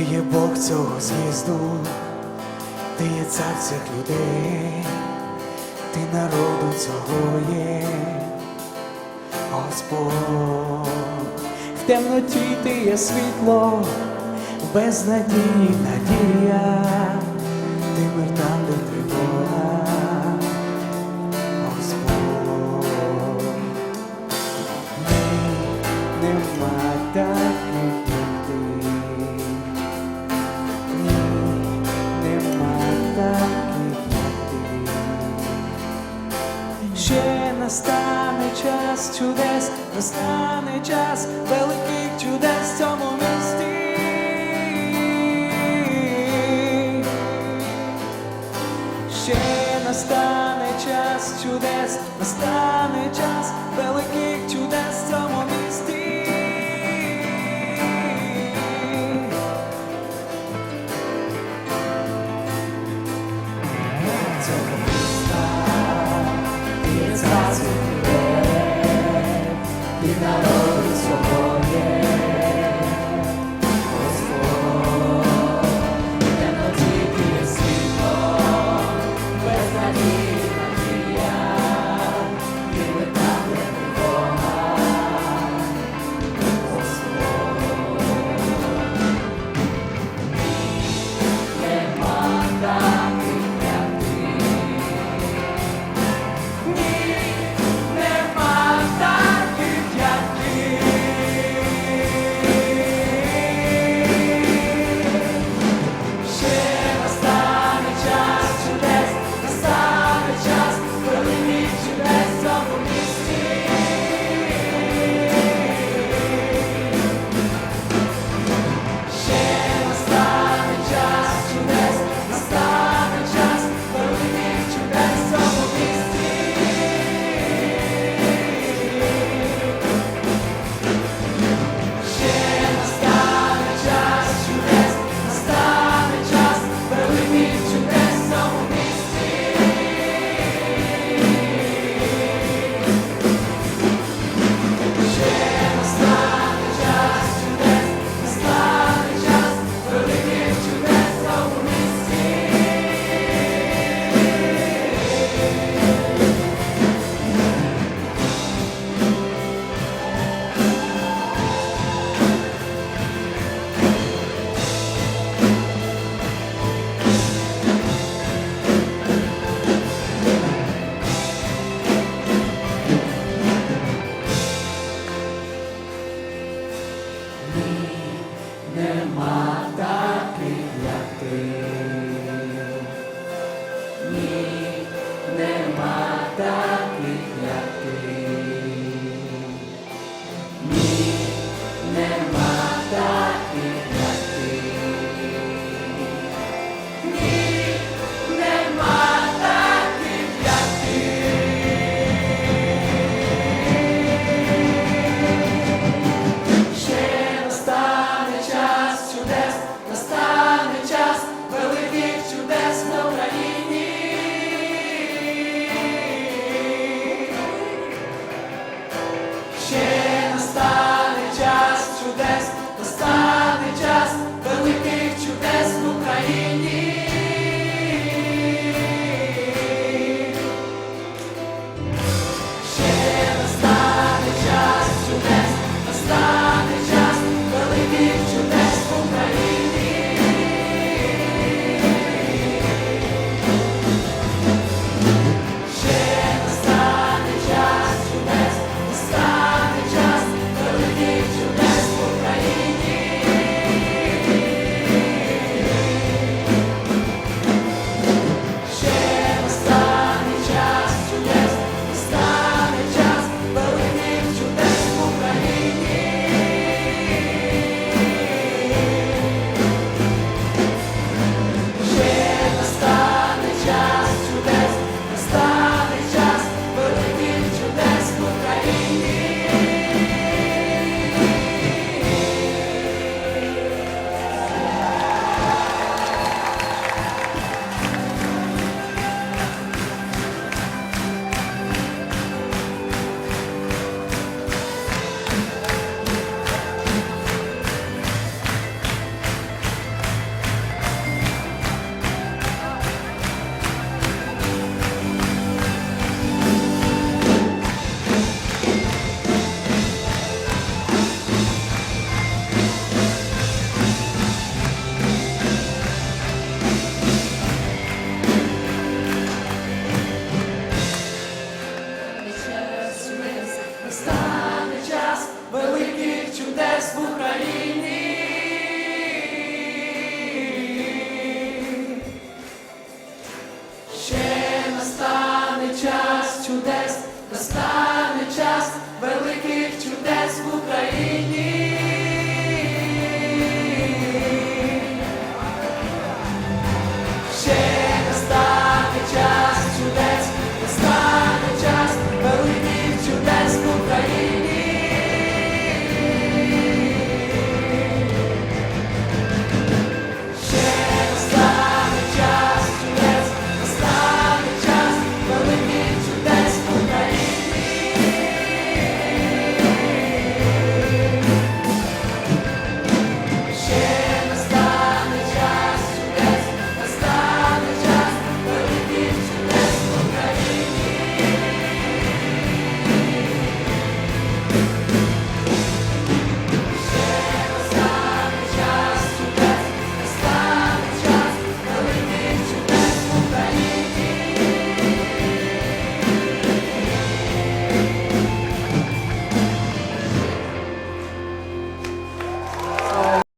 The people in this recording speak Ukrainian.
Ти є Бог цього з'їзду, ти є цар цих людей, ти народу цього є, Господь, в темноті ти є світло, в безнадії надія, ти мир там, де тривога, Господь. Ні, нема нема.